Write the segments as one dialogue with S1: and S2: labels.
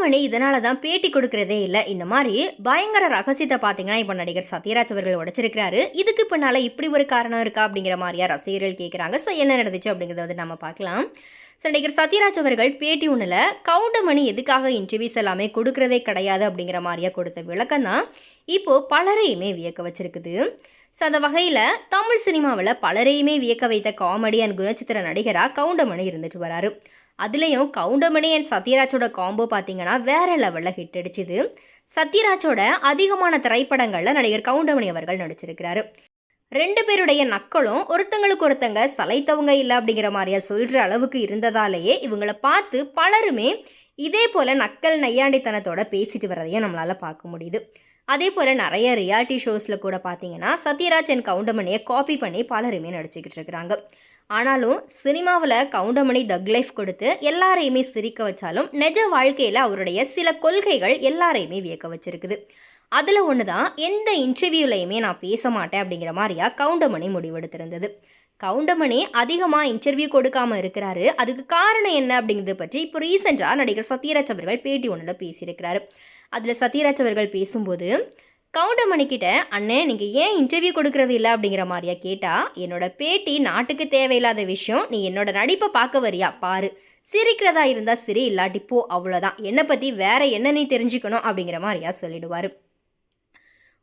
S1: கவுண்டமணி இதனால தான் பேட்டி கொடுக்கறதே இல்லை. இந்த மாதிரி பயங்கர ரகசியத்தை பார்த்தீங்கன்னா இப்போ நடிகர் சத்யராஜ் அவர்கள் உடைச்சிருக்கிறாரு. இதுக்கு பின்னால் இப்படி ஒரு காரணம் இருக்கா அப்படிங்கிற மாதிரியா ரசிகர்கள் கேட்குறாங்க ஸோ என்ன நடந்துச்சு அப்படிங்கிறத வந்து நம்ம பார்க்கலாம். ஸோ நடிகர் சத்யராஜ் அவர்கள் பேட்டி ஒன்றில் கவுண்டமணி எதுக்காக இன்டர்வியூஸ் எல்லாமே கொடுக்கறதே கிடையாது அப்படிங்கிற மாதிரியா கொடுத்த விளக்கம் தான் இப்போது பலரையுமே வியக்க வச்சிருக்குது. ஸோ அந்த வகையில் தமிழ் சினிமாவில் பலரையுமே வியக்க வைத்த காமெடி அண்ட் குணச்சித்திர நடிகராக கவுண்டமணி இருந்துட்டு வராரு. அதுலேயும் கவுண்டமணி அண்ட் சத்யராஜோட காம்போ பார்த்தீங்கன்னா வேற லெவலில் ஹிட் அடிச்சுது. சத்யராஜோட அதிகமான திரைப்படங்களில் நடிகர் கவுண்டமணி அவர்கள் நடிச்சிருக்கிறாரு. ரெண்டு பேருடைய நக்களும் ஒருத்தங்களுக்கு ஒருத்தங்க சலைத்தவங்க இல்லை அப்படிங்கிற மாதிரியா சொல்கிற அளவுக்கு இருந்ததாலேயே இவங்களை பார்த்து பலருமே இதே போல் நக்கல் நையாண்டித்தனத்தோட பேசிட்டு வரதையும் நம்மளால் பார்க்க முடியுது. அதே போல் நிறைய ரியாலிட்டி ஷோஸில் கூட பார்த்தீங்கன்னா சத்யராஜ் அண்ட் கவுண்டமணியை காப்பி பண்ணி பலருமே நடிச்சுக்கிட்டு இருக்கிறாங்க. ஆனாலும் சினிமாவில் கவுண்டமணி தக் லைஃப் கொடுத்து எல்லாரையுமே சிரிக்க வச்சாலும் நிஜ வாழ்க்கையில் அவருடைய சில கொள்கைகள் எல்லாரையுமே வியக்க வச்சிருக்குது. அதில் ஒன்று தான் எந்த இன்டர்வியூலையுமே நான் பேச மாட்டேன் அப்படிங்கிற மாதிரியா கவுண்டமணி முடிவெடுத்திருந்தது. கவுண்டமணி அதிகமாக இன்டர்வியூ கொடுக்காம இருக்கிறாரு. அதுக்கு காரணம் என்ன அப்படிங்கிறது பற்றி இப்போ ரீசெண்டாக நடிகர் சத்யராஜ் அவர்கள் பேட்டி ஒன்றில் பேசியிருக்கிறாரு. அதில் சத்யராஜ் அவர்கள் பேசும்போது கவுண்டமணிக்கிட்ட அண்ணே நீங்கள் ஏன் இன்டர்வியூ கொடுக்கறது இல்லை? அப்படிங்கிற மாதிரியா கேட்டால் என்னோட பேட்டி நாட்டுக்கு தேவையில்லாத விஷயம். நீ என்னோட நடிப்பை பார்க்க வரியா? பாரு. சிரிக்கிறதா இருந்தால் சரி இல்லாட்டி போ. அவ்வளோதான் என்னை பற்றி வேற என்ன நீ தெரிஞ்சுக்கணும்? அப்படிங்கிற மாதிரியா சொல்லிடுவார்.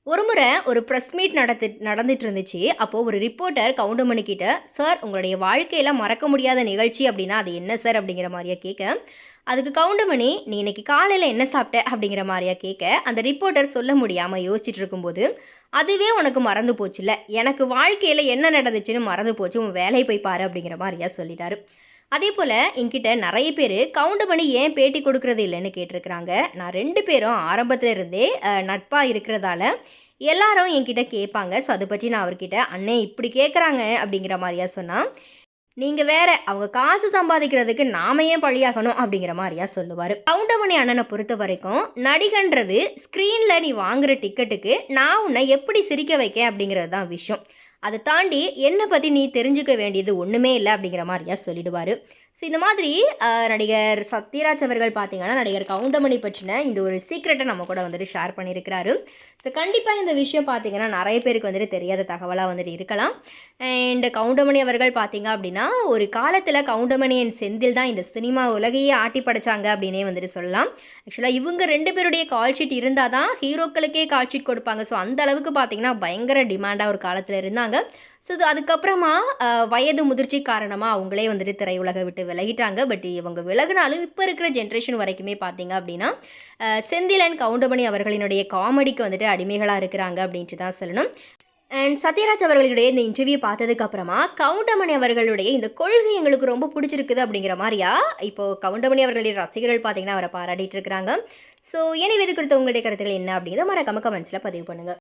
S1: ஒரு முறை ஒரு ப்ரெஸ் மீட் நடத்து நடந்துட்டு இருந்துச்சு அப்போது ஒரு ரிப்போர்ட்டர் கவுண்டமணி கிட்ட சார் உங்களுடைய வாழ்க்கையில் மறக்க முடியாத நிகழ்ச்சி அப்படின்னா அது என்ன சார்? அப்படிங்கிற மாதிரியா கேட்க அதுக்கு கவுண்டமணி நீ இன்னைக்கு காலையில் என்ன சாப்பிட்ட? அப்படிங்கிற மாதிரியா கேட்க அந்த ரிப்போர்ட்டர் சொல்ல முடியாமல் யோசிச்சுட்டு இருக்கும்போது அதுவே உனக்கு மறந்து போச்சுல்ல? எனக்கு வாழ்க்கையில் என்ன நடந்துச்சுன்னு மறந்து போச்சு. உன் வேலையை போய் பாரு அப்படிங்கிற மாதிரியா சொல்லிட்டாரு. அதே போல் என்கிட்ட நிறைய பேர் கவுண்டமணி ஏன் பேட்டி கொடுக்கறது இல்லைன்னு கேட்டிருக்கிறாங்க. நான் ரெண்டு பேரும் ஆரம்பத்தில் இருந்தே நட்பாக இருக்கிறதால எல்லாரும் என்கிட்ட கேட்பாங்க. ஸோ அதை பற்றி நான் அவர்கிட்ட அண்ணே இப்படி கேட்குறாங்க அப்படிங்கிற மாதிரியா சொன்னால் நீங்கள் வேற அவங்க காசு சம்பாதிக்கிறதுக்கு நாம ஏன் பழியாகணும் அப்படிங்கிற மாதிரியா சொல்லுவார். கவுண்டமணி அண்ணனை பொறுத்த வரைக்கும் நடிகன்றது ஸ்க்ரீனில் நீ வாங்குற டிக்கெட்டுக்கு நான் உன்னை எப்படி சிரிக்க வைக்க அப்படிங்கிறது தான் விஷயம். அதை தாண்டி என்னை பற்றி நீ தெரிஞ்சுக்க வேண்டியது ஒன்றுமே இல்லை அப்படிங்கிற மாதிரியா சொல்லிடுவார். ஸோ இந்த மாதிரி நடிகர் சத்யராஜ் அவர்கள் பார்த்தீங்கன்னா நடிகர் கவுண்டமணி பற்றின இந்த ஒரு சீக்ரெட்டை நம்ம கூட வந்துட்டு ஷேர் பண்ணியிருக்கிறாரு. ஸோ கண்டிப்பாக இந்த விஷயம் பார்த்தீங்கன்னா நிறைய பேருக்கு வந்துட்டு தெரியாத தகவலாக வந்துட்டு இருக்கலாம். அண்ட் கவுண்டமணி அவர்கள் பார்த்தீங்க அப்படின்னா ஒரு காலத்தில் கவுண்டமணி அண்ட் செந்தில் தான் இந்த சினிமா உலகையே ஆட்டி படைச்சாங்க அப்படின்னே வந்துட்டு சொல்லலாம். ஆக்சுவலாக இவங்க ரெண்டு பேருடைய கால் ஷீட் இருந்தால் தான் ஹீரோக்களுக்கே கால் ஷீட் கொடுப்பாங்க. ஸோ அந்த அளவுக்கு பார்த்தீங்கன்னா பயங்கர டிமாண்டாக ஒரு காலத்தில் இருந்தாங்க. ஸோ அதுக்கப்புறமா வயது முதிர்ச்சி காரணமாக அவங்களே வந்துட்டு திரையுலகை விட்டு விலகிட்டாங்க. பட் இவங்க விலகினாலும் இப்போ இருக்கிற ஜென்ரேஷன் வரைக்குமே பார்த்தீங்க அப்படின்னா செந்திலன் கவுண்டமணி அவர்களினுடைய காமெடிக்கு வந்துட்டு அடிமைகளாக இருக்கிறாங்க அப்படின்ட்டு தான் சொல்லணும். அண்ட் சத்யராஜ் அவர்களுடைய இந்த இன்டர்வியூ பார்த்ததுக்கு அப்புறமா கவுண்டமணி அவர்களுடைய இந்த கொள்கை எங்களுக்கு ரொம்ப பிடிச்சிருக்குது அப்படிங்கிற மாதிரியா இப்போ கவுண்டமணி அவர்களுடைய ரசிகர்கள் பார்த்தீங்கன்னா அவரை பாராட்டிட்டு இருக்கிறாங்க. ஸோ எனவே இது குறித்த உங்களுடைய கருத்துக்கள் என்ன அப்படிங்கிறத மறக்காம கமெண்ட்ஸில் பதிவு பண்ணுங்கள்